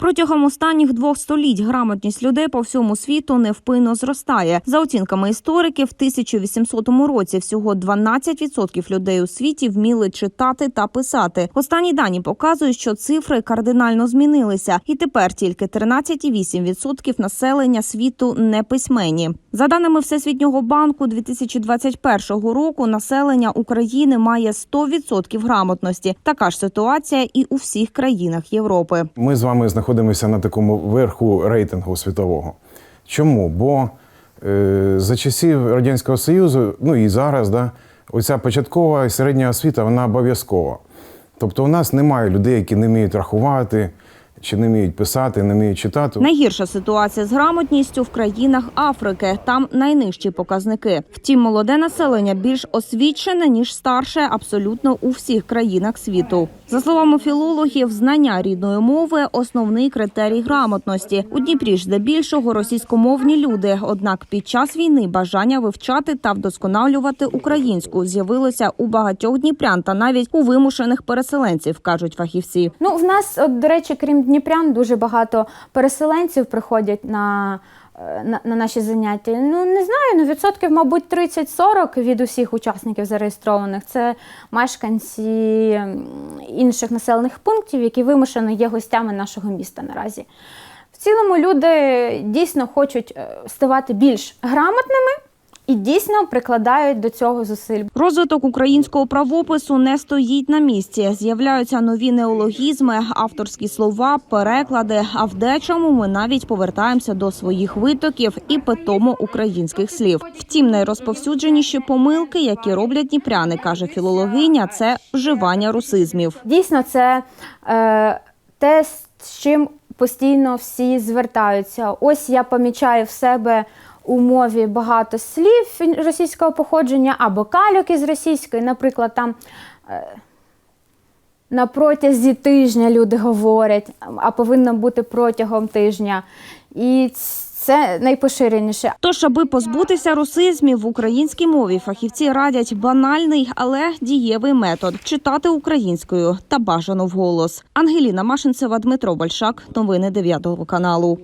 Протягом останніх двох століть грамотність людей по всьому світу невпинно зростає. За оцінками істориків, в 1800 році всього 12% людей у світі вміли читати та писати. Останні дані показують, що цифри кардинально змінилися, і тепер тільки 13,8% населення світу не письменні. За даними Всесвітнього банку 2021 року, населення України має 100% грамотності. Така ж ситуація і у всіх країнах Європи. Ми з вами знаходимося на такому верху рейтингу світового. Чому? Бо е, за часів Радянського Союзу, ну і зараз, да, оця початкова і середня освіта вона обов'язкова. Тобто у нас немає людей, які не вміють рахувати, чи не вміють писати, не вміють читати. Найгірша ситуація з грамотністю в країнах Африки. Там найнижчі показники. Втім, молоде населення більш освічене ніж старше абсолютно у всіх країнах світу. За словами філологів, знання рідної мови основний критерій грамотності. У Дніпрі ж здебільшого російськомовні люди. Однак під час війни бажання вивчати та вдосконалювати українську з'явилося у багатьох дніпрян та навіть у вимушених переселенців, кажуть фахівці. Ну, в нас, от, до речі, крім Дніпрян, дуже багато переселенців приходять на, на, на наші заняття. Ну, не знаю, ну відсотків, мабуть, 30-40 від усіх учасників зареєстрованих. Це мешканці інших населених пунктів, які вимушено є гостями нашого міста наразі. В цілому люди дійсно хочуть е, ставати більш грамотними і дійсно прикладають до цього зусиль. Розвиток українського правопису не стоїть на місці. З'являються нові неологізми, авторські слова, переклади. А в дечому ми навіть повертаємося до своїх витоків і питомо українських слів. Втім, найрозповсюдженіші помилки, які роблять дніпряни, каже філологиня, це вживання русизмів. Дійсно, це е, те, з чим постійно всі звертаються. Ось я помічаю в себе у мові багато слів російського походження або кальок із російської, наприклад, там. Е, на протязі тижня люди говорять, а повинно бути протягом тижня. І це найпоширеніше. Тож, аби позбутися русизмів в українській мові, фахівці радять банальний, але дієвий метод читати українською та бажано вголос. Ангеліна Машинцева, Дмитро Большак. Новини 9 каналу.